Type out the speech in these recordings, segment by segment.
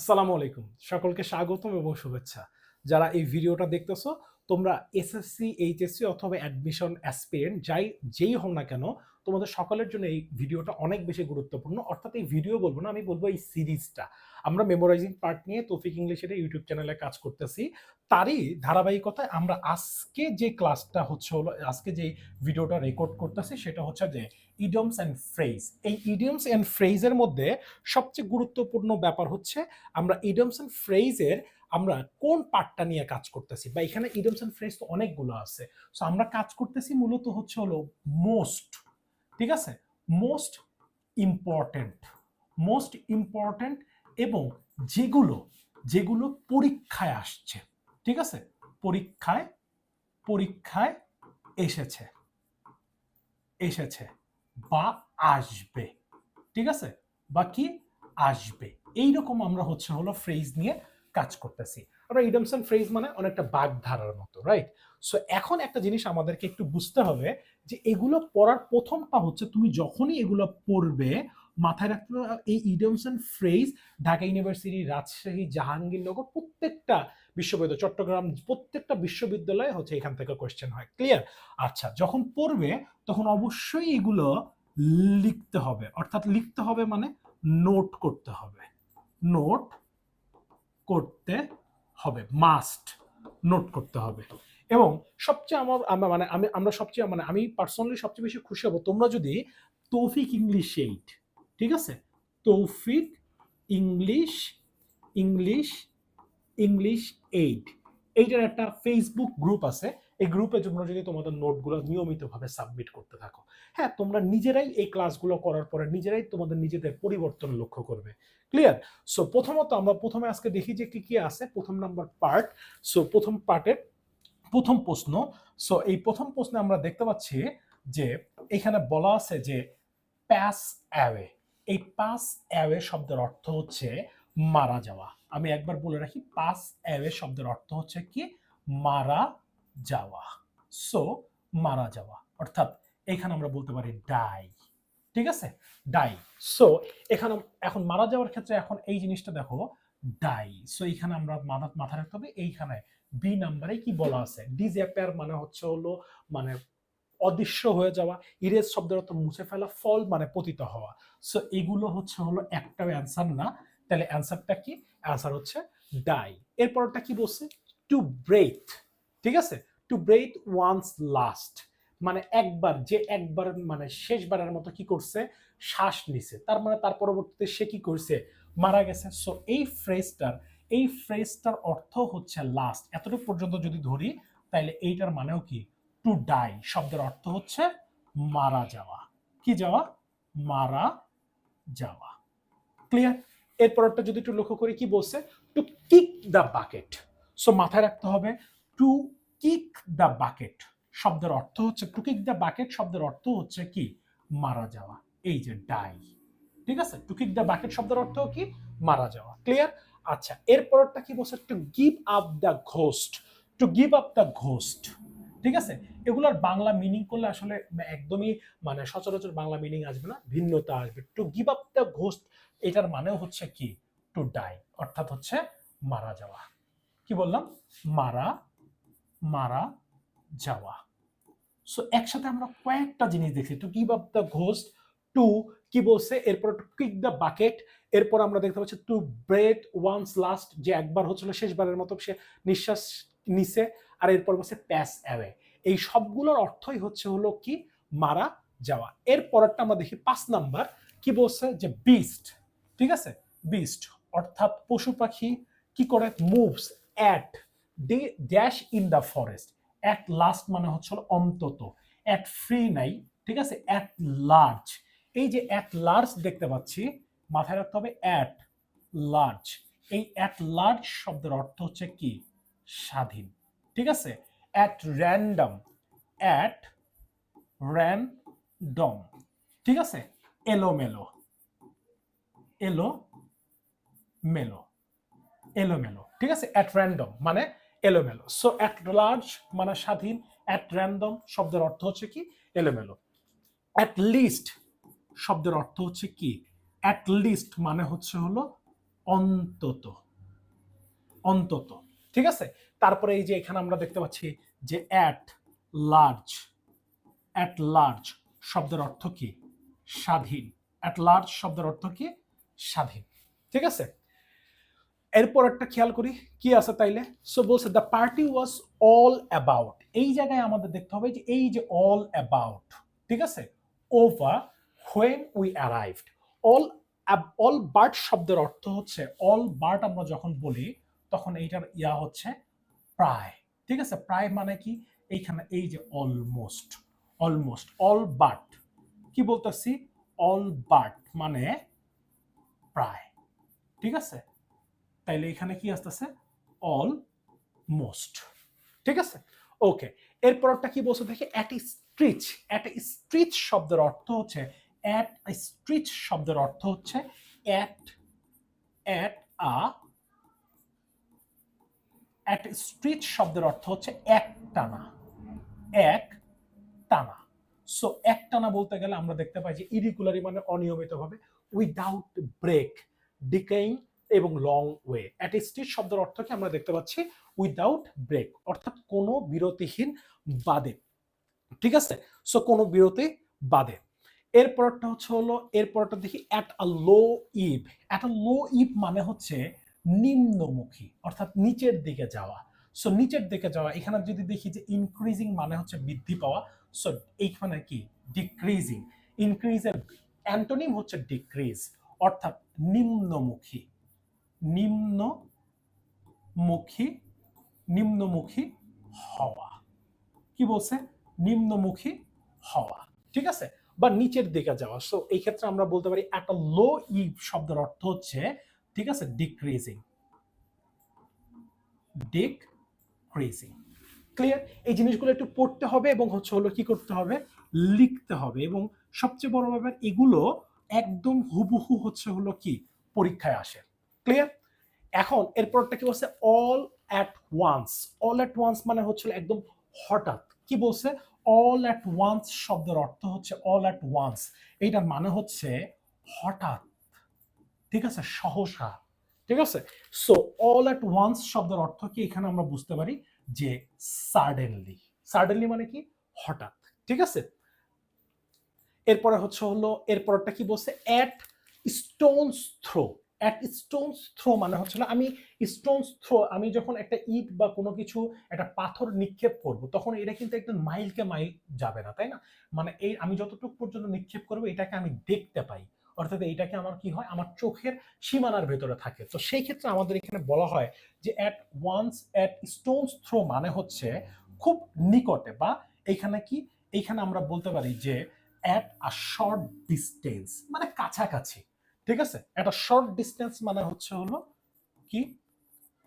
আসসালামু আলাইকুম। সকলকে স্বাগতম এবং শুভেচ্ছা। যারা এই ভিডিওটা দেখতেছো, তোমরা এসএসসি এইচএসসি অথবা অ্যাডমিশন অ্যাসপিরেন্ট যাই, যেই হও না কেন, তোমাদের সকলের জন্য এই ভিডিওটা অনেক বেশি গুরুত্বপূর্ণ। অর্থাৎ এই ভিডিও বলব না, আমি বলব এই সিরিজটা। আমরা মেমোরাইজিং পার্ট নিয়ে তৌফিক ইংলিশের ইউটিউব চ্যানেলে কাজ করতেছি। তারই ধারাবাহিকতায় আমরা আজকে যে ক্লাসটা হচ্ছে হলো, আজকে যে ভিডিওটা রেকর্ড করতেছি, সেটা হচ্ছে যে ইডিয়মস অ্যান্ড ফ্রেজ এই ইডিয়মস অ্যান্ড ফ্রেজের মধ্যে সবচেয়ে গুরুত্বপূর্ণ ব্যাপার হচ্ছে আমরা ইডিয়মস অ্যান্ড ফ্রেজের আমরা কোন পার্টটা নিয়ে কাজ করতেছি? বা এখানে ইডিয়মস অ্যান্ড ফ্রেজ তো অনেকগুলো আছে। সো আমরা কাজ করতেছি মূলত হচ্ছে হলো মোস্ট ঠিক আছে? মোস্ট ইম্পর্ট্যান্ট মোস্ট ইম্পর্ট্যান্ট এবং যেগুলো যেগুলো পরীক্ষায় আসছে, ঠিক আছে? পরীক্ষায় পরীক্ষায় এসেছে এসেছে। বা আসবে, ঠিক আছে? বা কি? আসবে। এইরকম আমরা হচ্ছে হলো ফ্রেজ নিয়ে কাজ করতেছি। আমরা ইডমসন ফ্রেজ মানে অনেকটা বাগধারার মতো রাইট সো এখন একটা জিনিস আমাদেরকে একটু বুঝতে হবে যে এগুলো পড়ার প্রথমটা হচ্ছে তুমি যখনই এগুলো পড়বে মাথায় রাখতে হবে। এই idioms and phrase Dhaka university Rajshahi, Jahangirnagar প্রত্যেকটা বিশ্ববিদ্যালয়, চট্টগ্রাম প্রত্যেকটা বিশ্ববিদ্যালয়ে হচ্ছে এখান থেকে কোয়েশ্চেন হয়। ক্লিয়ার আচ্ছা যখন পড়বে তখন অবশ্যই এগুলো লিখতে হবে। অর্থাৎ লিখতে হবে মানে নোট করতে হবে। নোট করতে হবে। মাস্ট নোট করতে হবে। এবং সবচেয়ে আমরা মানে আমি, আমরা সবচেয়ে মানে আমি পার্সোনালি সবচেয়ে বেশি খুশি হব। তোমরা যদি তৌফিক ইংলিশ এইট ঠিক আছে? তৌফিক ইংলিশ ইংলিশ ইংলিশ এইট। এইটার একটা ফেসবুক গ্রুপ আছে। এই গ্রুপে তোমরা যদি তোমাদের নোটগুলো নিয়মিতভাবে সাবমিট করতে থাকো। হ্যাঁ তোমরা নিজেরাই এই ক্লাসগুলো করার পরে নিজেরাই তোমাদের নিজেদের পরিবর্তন লক্ষ্য করবে। ক্লিয়ার সো প্রথমত আমরা প্রথমে আজকে দেখি যে কি কি আছে। প্রথম নাম্বার পার্ট সো প্রথম পার্টের প্রথম প্রশ্ন। সো এই প্রথম প্রশ্নে আমরা দেখতে পাচ্ছি যে এখানে বলা আছে যে প্যাস অ্যাওয়ে এই পাস অ্যাওয়ে শব্দের অর্থ হচ্ছে মারা যাওয়া। আমি একবার বলে রাখি পাস অ্যাওয়ে শব্দের অর্থ হচ্ছে কি? মারা যাওয়া। সো মারা যাওয়া। অর্থাৎ এখানে আমরা বলতে পারি ডাই ঠিক আছে? ডাই সো এখানে এখন মারা যাওয়ার ক্ষেত্রে এখন এই জিনিসটা দেখো ডাই সো এইখানে আমরা মাথা মাথা রাখতে হবে। এইখানে বি নাম্বারে কি বলা আছে? ডিজঅ্যাপেয়ার মানে হচ্ছে হলো মানে অদৃশ্য হয়ে যাওয়া, ইরেজ শব্দের অর্থ মুছে ফেলা, ফল মানে পতিত হওয়া। সো এগুলো হচ্ছে হলো একটাও অ্যান্সার না। তাহলে অ্যান্সারটা কি? অ্যান্সার হচ্ছে ডাই এরপরটা কি বলছে? টু ব্রেথ ঠিক আছে? টু ব্রেথ ওয়ান্স লাস্ট মানে একবার, যে একবার মানে শেষবারের মতো কি করছে? শ্বাস নিছে। তার মানে তার পরবর্তীতে সে কি করছে? মারা গেছে। সো এই ফ্রেজটার এই ফ্রেজটার অর্থ হচ্ছে লাস্ট এতটুকু পর্যন্ত যদি ধরি, তাহলে এইটার মানেও কি? টু ডাই শব্দের অর্থ হচ্ছে মারা যাওয়া। কি যাওয়া? মারা যাওয়া। ক্লিয়ার এরপরটা যদি একটু লক্ষ্য করি, কি বলছে? To kick the bucket so মাথায় রাখতে হবে টু কিক দ্য বাকেট শব্দের অর্থ হচ্ছে টু কিক দ্য বাকেট শব্দের অর্থ হচ্ছে কি? মারা যাওয়া। এই যে ডাই ঠিক আছে? টু কিক দ্য বাকেট শব্দের অর্থ কি? মারা যাওয়া। ক্লিয়ার আচ্ছা এরপরটা কি বলছে? To give up the ghost to give up the ghost ঠিক আছে? এগুলোর বাংলা মিনিং করলে আসলে একদমই মানে সচরাচর বাংলা মিনিং আসবে না, ভিন্নতা আসবে। To give up the ghost এটার মানেও হচ্ছে কি? টু ডাই অর্থাৎ হচ্ছে মারা যাওয়া। কি বললাম? মারা মারা যাওয়া। সো একসাথে আমরা কয়েকটা জিনিস দেখছি। To give up the ghost to কি বলছে? এরপর টু কিক দ্য বাকেট এরপর আমরা দেখতে পাচ্ছি টু ব্রেথ ওয়ান্স লাস্ট যে একবার হচ্ছিল, শেষবারের মতো সে নিঃশ্বাস নিছে। আর এরপর বলছে প্যাস অ্যাওয়ে এই সবগুলোর অর্থই হচ্ছে হলো কি? মারা যাওয়া। এর পরেরটা আমরা দেখি পাঁচ নাম্বার। কি বলছে? যে বিস্ট ঠিক আছে? বিস্ট অর্থাৎ পশু পাখি কি করে? Moves at day dash in the forest at last মানে হচ্ছে অন্তত। অ্যাট ফ্রি নাই। ঠিক আছে? অ্যাট লার্জ এই যে অ্যাট লার্জ দেখতে পাচ্ছি, মাথায় রাখতে হবে অ্যাট লার্জ এই অ্যাট লার্জ শব্দের অর্থ হচ্ছে কি? স্বাধীন। ঠিক আছে? অ্যাট র্যান্ডম অ্যাট র্যান্ডম ঠিক আছে? এলোমেলো এলো মেলো এলোমেলো, ঠিক আছে? অ্যাট র্যান্ডম মানে এলোমেলো। সো অ্যাট লার্জ মানে স্বাধীন অ্যাট র্যান্ডম শব্দের অর্থ হচ্ছে কি? এলোমেলো। অ্যাট লিস্ট শব্দের অর্থ হচ্ছে কি? অ্যাট লিস্ট মানে হচ্ছে হলো অন্তত অন্তত। ঠিক আছে? তারপরে এই যে এখানে আমরা দেখতে পাচ্ছি যে অ্যাট লার্জ অ্যাট লার্জ শব্দের অর্থ কি? স্বাধীন। অ্যাট লার্জ শব্দের অর্থ কি? স্বাধীন। ঠিক আছে? এরপর একটা খেয়াল করি, কি আছে তাইলে? সো বলছে the party was all about এই জায়গায় আমাদের দেখতে হবে যে এই যে অল অ্যাবাউট ঠিক আছে? Over when we arrived all all but শব্দের অর্থ হচ্ছে অল বার্ট আমরা যখন বলি তখন এইটার ইয়া হচ্ছে প্রায়। ঠিক আছে? প্রায় মানে কি? এইখানে এই যে অলমোস্ট অলমোস্ট অল বাট কি বলতেছি? অল বাট মানে প্রায়। ঠিক আছে? তাইলে এখানে কি আসতেছে? অল মোস্ট ঠিক আছে? ওকে এরপরটা কি বলছে দেখি? অ্যাট স্ট্রিচ অ্যাট স্ট্রিচ শব্দের অর্থ হচ্ছে অ্যাট স্ট্রিচ শব্দের অর্থ হচ্ছে at at a at stretch শব্দের অর্থ হচ্ছে এক টানা। এক টানা। সো এক টানা বলতে গেলে আমরা দেখতে পাই যে ইরিগুলারি মানে অনিয়মিতভাবে উইদাউট ব্রেক ডিকেইং এবং লং ওয়ে অ্যাট স্ট্রিচ শব্দের অর্থ কি আমরা দেখতে পাচ্ছি উইদাউট ব্রেক অর্থাৎ কোনো বিরতিহীন বাদে। ঠিক আছে? সো কোনো বিরতি বাদে। এরপরটা হচ্ছে হলো, এরপরটা দেখি at a low ebb at a low ebb মানে হচ্ছে নিম্নমুখী, অর্থাৎ নিচের দিকে যাওয়া। সো নিচের দিকে যাওয়া, এখানে যদি দেখি যে ইনক্রিজিং মানে হচ্ছে বৃদ্ধি পাওয়া সো এইখানে কি? ডিক্রিজিং ইনক্রিজের অ্যান্টোনিম হচ্ছে ডিক্রিজ অর্থাৎ নিম্নমুখী। নিম্নমুখী নিম্নমুখী হওয়া। কি বলছে? নিম্নমুখী হওয়া। ঠিক আছে? বা নিচের দিকে যাওয়া। সো এই ক্ষেত্রে আমরা বলতে পারি একটা লো ই শব্দের অর্থ হচ্ছে ঠিক আছে? ডিক্রিজিং ডিক্রিজিং ক্লিয়ার এই জিনিসগুলো একটু পড়তে হবে এবং হচ্ছে হলো কি করতে হবে? লিখতে হবে এবং সবচেয়ে বড় ব্যাপার, এগুলো একদম হুবহু হচ্ছে হলো কি? পরীক্ষায় আসে। ক্লিয়ার এখন এরপরটা কি বলছে? All at once all at once মানে হচ্ছে একদম হঠাৎ। কি বলছে? অল অ্যাট ওয়ান্স শব্দের অর্থ হচ্ছে অল অ্যাট ওয়ান্স এইটার মানে হচ্ছে হঠাৎ। ঠিক আছে? সহসা। ঠিক আছে? সো অল অ্যাট ওয়ান্স শব্দের অর্থ কি? এখানে আমরা বুঝতে পারি যে সাডেনলি সাডেনলি মানে কি? হঠাৎ। ঠিক আছে? এরপরে হচ্ছে হলো, এরপরটা কি বলছে? At stone's throw at stone's throw মানে হচ্ছে না আমি স্টোনস থ্রো আমি যখন একটা ইট বা কোনো কিছু, একটা পাথর নিক্ষেপ করব, তখন এটা কিন্তু একটা মাইলকে মাইল যাবে না, তাই না? মানে এই, আমি যতটুকু পর্যন্ত নিক্ষেপ করব, এটাকে আমি দেখতে পাই। অর্থাৎ এইটাকে আমার কি হয়? আমার চোখের সীমানার ভেতরে থাকে। তো সেই ক্ষেত্রে আমাদের এখানে বলা হয় যে at once at stone's throw মানে হচ্ছে খুব নিকটে বা এইখানে কি? এইখানে আমরা বলতে পারি যে অ্যাট আ শর্ট ডিস্টেন্স মানে কাছাকাছি। ঠিক আছে? একটা শর্ট ডিস্টেন্স মানে হচ্ছে হলো কি?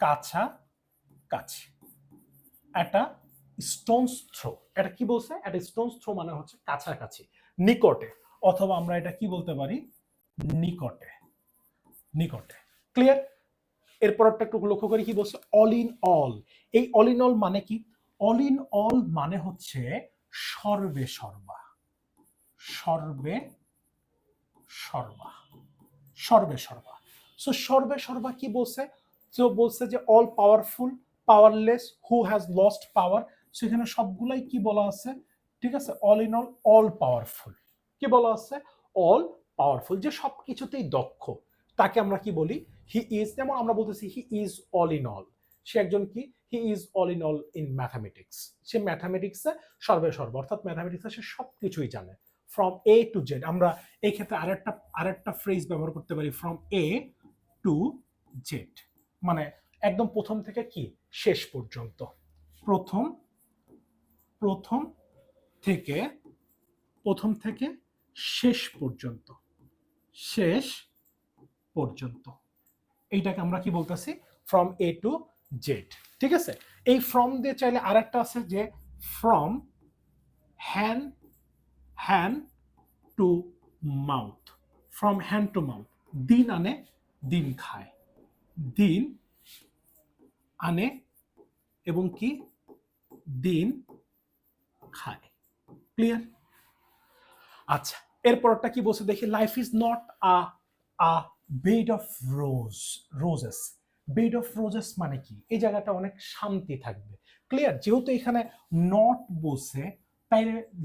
কাছা কাছি একটা স্টোনস থ্রো এটা কি বলছে? একটা স্টোনস থ্রো মানে হচ্ছে কাছাকাছি, নিকটে। অথবা আমরা এটা কি বলতে পারি? নিকটে নিকটে। ক্লিয়ার এরপরটা একটু লক্ষ্য করি কি বলছে? অল ইন অল এই অল ইন অল মানে কি? অল ইন অল মানে হচ্ছে সর্বে সর্বা। সর্বে সর্বা। সর্বে সর্বা। সো সর্বে সর্বা কি বলছে? তো বলছে যে all powerful powerless who has lost power সেখানে সবগুলাই কি বলা আছে? ঠিক আছে? All in all all powerful কি বলা আছে? অল পাওয়ারফুল যে সব কিছুতেই দক্ষ। তাকে আমরা কি বলি? হি ইজ যেমন আমরা বলতেছি he is all in all সে একজন কি? He is all in all in mathematics সে ম্যাথামেটিক্সে সর্বে সর্ব, অর্থাৎ ম্যাথামেটিক্সে সে সব কিছুই জানে। ফ্রম এ টু জেড আমরা এই ক্ষেত্রে আরেকটা আরেকটা ফ্রেজ ব্যবহার করতে পারি ফ্রম এ টু জেড মানে একদম প্রথম থেকে কি? শেষ পর্যন্ত। প্রথম প্রথম থেকে প্রথম থেকে শেষ পর্যন্ত। শেষ পর্যন্ত। এইটাকে আমরা কি বলতেছি? ফ্রম এ টু জেড ঠিক আছে? এই ফ্রম দিয়ে চাইলে আরেকটা আছে যে from hand hand to mouth from hand to mouth দিন আনে দিন খায়। দিন আনে এবং কি? দিন খায়। ক্লিয়ার আচ্ছা। এরপরটা কি বলছে? দেখি life is not a a bed of rose roses bed of roses মানে কি? এই জায়গাটা অনেক শান্তি থাকবে। ক্লিয়ার যেহেতু এখানে নট বসে তাই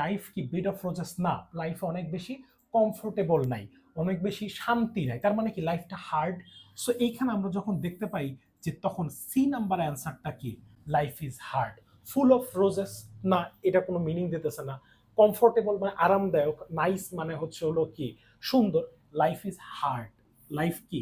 লাইফ কি বেড অফ রোজেস না লাইফে অনেক বেশি কমফোর্টেবল নাই, অনেক বেশি শান্তি নাই। তার মানে কি? লাইফটা হার্ড সো এইখানে আমরা যখন দেখতে পাই যে তখন সি নাম্বার অ্যান্সারটা কি? Life is hard full of roses না, এটা কোনো মিনিং দিতেছে না। কমফোর্টেবল মানে আরামদায়ক নাইস মানে হচ্ছে হলো কি? সুন্দর। লাইফ ইজ হার্ড লাইফ কি?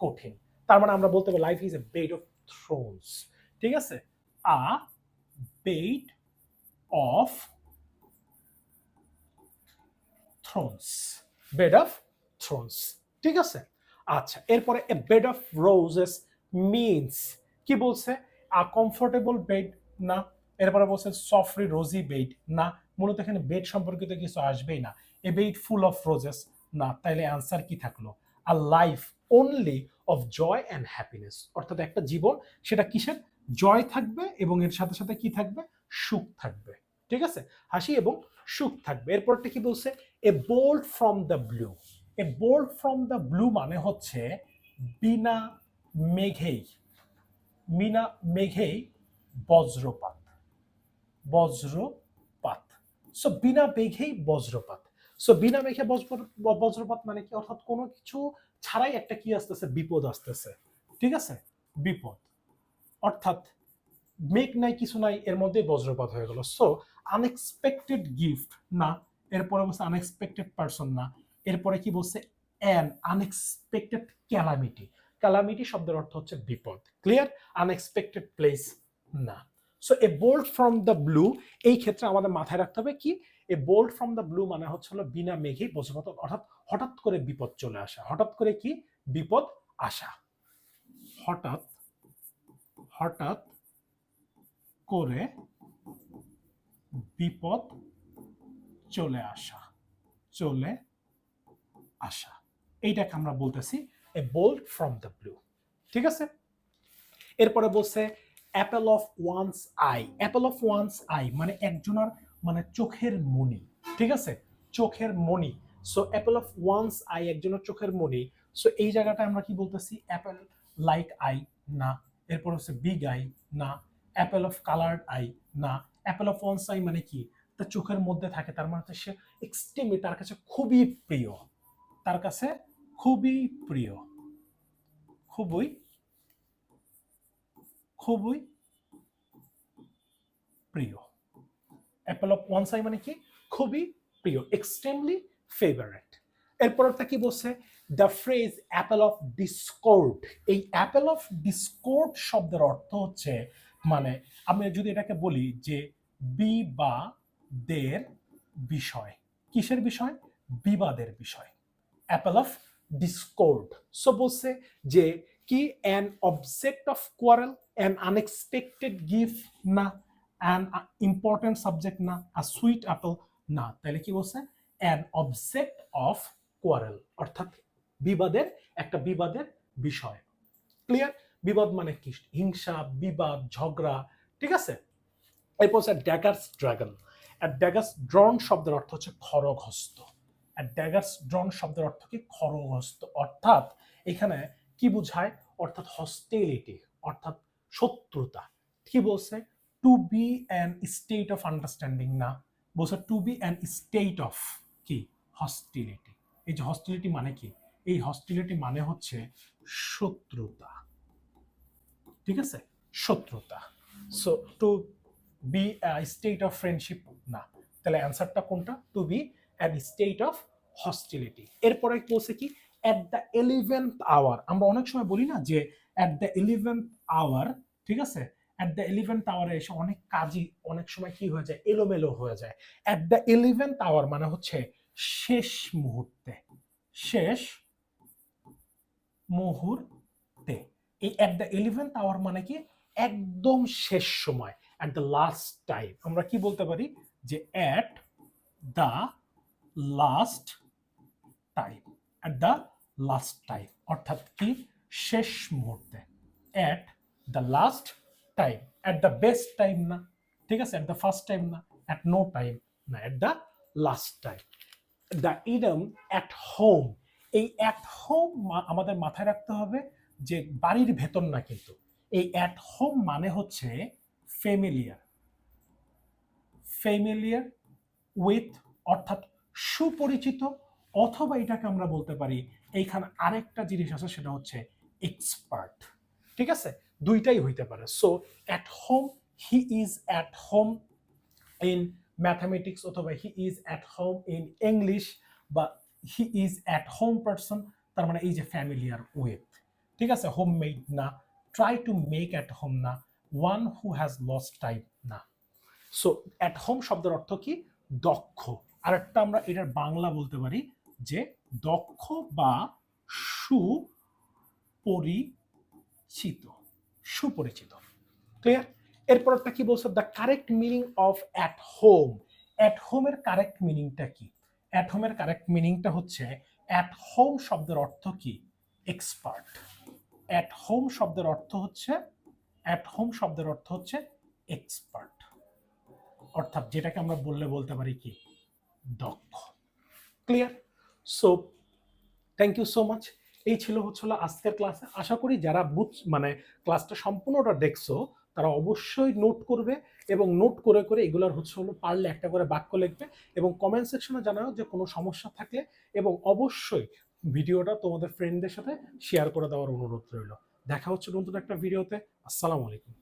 কঠিন। তার মানে আমরা বলতে পারি life is a bed of thorns ঠিক আছে? A bed of thorns bed of thorns ঠিক আছে? আচ্ছা এরপরে a bed of roses means কি বলছে? আ কমফোর্টেবল বেড না। এরপরে বলছে সফরি রোজি বেড না। মূলত এখানে বেড সম্পর্কিত কিছু আসবেই না। A bed full of roses না, তাইলে অ্যান্সার কি থাকল? A life only of joy and happiness অর্থাৎ একটা জীবন, সেটা কিসের? জয় থাকবে এবং এর সাথে সাথে কি থাকবে? সুখ থাকবে। ঠিক আছে? হাসি এবং সুখ থাকবে। এরপরটা কি বলছে? A bolt from the blue a bolt from the blue মানে হচ্ছে বিনা মেঘেই মিনা মেঘেই বজ্রপাত। বজ্রপাত সো বিনা মেঘেই বজ্রপাত। সো বিনা মেঘে বজ্র- বজ্রপাত মানে কি? অর্থাৎ কোনো কিছু ছাড়াই একটা কি আসতেছে? বিপদ আসতেছে। ঠিক আছে? বিপদ। অর্থাৎ মেঘ নাই, কিছু নাই, এর মধ্যে বজ্রপাত হয়ে গেল। সো আনএক্সপেক্টেড গিফট না। এরপরে বলছে আনএক্সপেক্টেড পারসন না। এরপরে কি বলছে? অ্যান আনএক্সপেক্টেড ক্যালামিটি ক্যালামিটি শব্দের অর্থ হচ্ছে বিপদ। ক্লিয়ার আনএক্সপেক্টেড প্লেস না। So a bolt from the blue এই ক্ষেত্রে আমাদের মাথায় রাখতে হবে কি? A bolt from the blue মানে হচ্ছে হলো বিনা মেঘেই বজ্রপাত, অর্থাৎ হঠাৎ করে বিপদ চলে আসা। হঠাৎ করে কি? বিপদ আসা। হঠাৎ হঠাৎ করে বিপদ চলে আসা চলে আসা। এইটাকে আমরা বলতেছি a bolt from the blue ঠিক আছে? এরপরে বলছে apple of one's eye apple of one's eye মানে একজনের মানে চোখের মণি, ঠিক আছে? চোখের মণি। So apple of one's eye একজনের চোখের মণি। সো এই জায়গাটা আমরা কি বলতেছি? অ্যাপেল লাইক আই না। এরপর হচ্ছে বিগ আই না। অ্যাপেল অফ কালার্ড আই না। অ্যাপেল অফ ওয়ান্স আই মানে কি? তার চোখের মধ্যে থাকে। তার মানে সে এক্সট্রিমলি তার কাছে খুবই প্রিয়। তার কাছে খুবই প্রিয়। খুবই খুবই প্রিয়। অ্যাপেল অফ ওয়ান সাই মানে কি? খুবই প্রিয় এক্সট্রিমলি ফেভারেট এরপরটা কি বলছে? The phrase apple of discord এই অ্যাপেল অফ ডিসকোর্ড শব্দের অর্থ হচ্ছে মানে আমি যদি এটাকে বলি যে বি বা দের বিষয়। কিসের বিষয়? বিবাদের বিষয়। অ্যাপেল অফ ডিসকোর্ড সো বলছে যে কি? An object of quarrel an unexpected gift না অ্যান ইম্পর্টেন্ট সাবজেক্ট না আর সুইট অ্যাপেল না তাহলে কি বলছে? অ্যান অবজেক্ট অফ কোয়ারেল অর্থাৎ বিবাদের, একটা বিবাদের বিষয়। ক্লিয়ার বিবাদ মানে কি? হিংসা, বিবাদ, ঝগড়া, ঠিক আছে? এরপর হচ্ছে ড্যাগার্স ড্রাগন আর ড্যাগার্স ড্রন শব্দের অর্থ হচ্ছে খড়গহস্ত। আর ড্যাগার্স ড্রন শব্দের অর্থ কি? খড়গহস্ত। অর্থাৎ এখানে কি বোঝায়? অর্থাৎ হস্টেলিটি অর্থাৎ শত্রুতা। কি বলছে? To be an state of understanding না, বলছে to be an state of কি? হস্টিলিটি এই যে হস্টিলিটি মানে কি? এই হস্টিলিটি মানে হচ্ছে শত্রুতা। ঠিক আছে? শত্রুতা। So to be state of friendship না, তাহলে অ্যান্সারটা কোনটা? To be at state of hostility এরপরে বলছে কি? অ্যাট দ্য ইলেভেন্থ আওয়ার আমরা অনেক সময় বলি না যে অ্যাট দ্য ইলেভেন্থ আওয়ার ঠিক আছে? অ্যাট দ্য ইলেভেন্থ আওয়ারে এসে অনেক কাজই, অনেক সময় কি হয়ে যায়? এলোমেলো হয়ে যায়। অ্যাট দ্য ইলেভেন্থ আওয়ার মানে হচ্ছে শেষ মুহূর্তে। শেষ মুহূর্তে। এই অ্যাট দ্য ইলেভেন্থ আওয়ার মানে কি? একদম শেষ সময় অ্যাট দ্য লাস্ট টাইম আমরা কি বলতে পারি? যে at the last time at the last time অর্থাৎ কি? শেষ মুহূর্তে at the last time at the best time না, ঠিক আছে? অ্যাট দ্য ফার্স্ট টাইম না অ্যাট নো টাইম না at the last time the idiom at home এই অ্যাট হোম আমাদের মাথায় রাখতে হবে যে বাড়ির ভেতর না কিন্তু, এই অ্যাট হোম মানে হচ্ছে ফ্যামিলিয়ার ফ্যামিলিয়ার উইথ অর্থাৎ সুপরিচিত অথবা এটাকে আমরা বলতে পারি, এইখানে আরেকটা জিনিস আছে, সেটা হচ্ছে এক্সপার্ট ঠিক আছে? দুইটাই হইতে পারে। So at home he is at home in mathematics অথবা he is at home in English বা he is at home person তার মানে এই যে ফ্যামিলিয়ার উইথ ঠিক আছে? হোম মেড না try to make at home না one who has lost time না। সো অ্যাট হোম শব্দের অর্থ কি? দক্ষ। আরেকটা আমরা এটার বাংলা বলতে পারি যে দক্ষ বা সুপরিচিত সুপরিচিত। ক্লিয়ার এরপরটা কি বলছে? The correct meaning of at home at হোমের কারেক্ট মিনিংটা কি? অ্যাট হোমের কারেক্ট মিনিংটা হচ্ছে অ্যাট হোম শব্দের অর্থ কি? এক্সপার্ট অ্যাট হোম শব্দের অর্থ হচ্ছে অ্যাট হোম শব্দের অর্থ হচ্ছে এক্সপার্ট অর্থাৎ যেটাকে আমরা বললে বলতে পারি কি? দক্ষ। Clear so thank you so much এই ছিল হচ্ছিল আজকের ক্লাসে আশা করি যারা বুঝ মানে ক্লাসটা সম্পূর্ণটা দেখছ, তারা অবশ্যই নোট করবে এবং নোট করে করে এগুলোর হচ্ছে হলো পারলে একটা করে বাক্য লিখবে এবং কমেন্ট সেকশনে জানাও যে কোনো সমস্যা থাকলে এবং অবশ্যই ভিডিওটা তোমাদের ফ্রেন্ডদের সাথে শেয়ার করে দেওয়ার অনুরোধ রইল। দেখা হচ্ছে নতুন একটা ভিডিওতে আসসালামু আলাইকুম।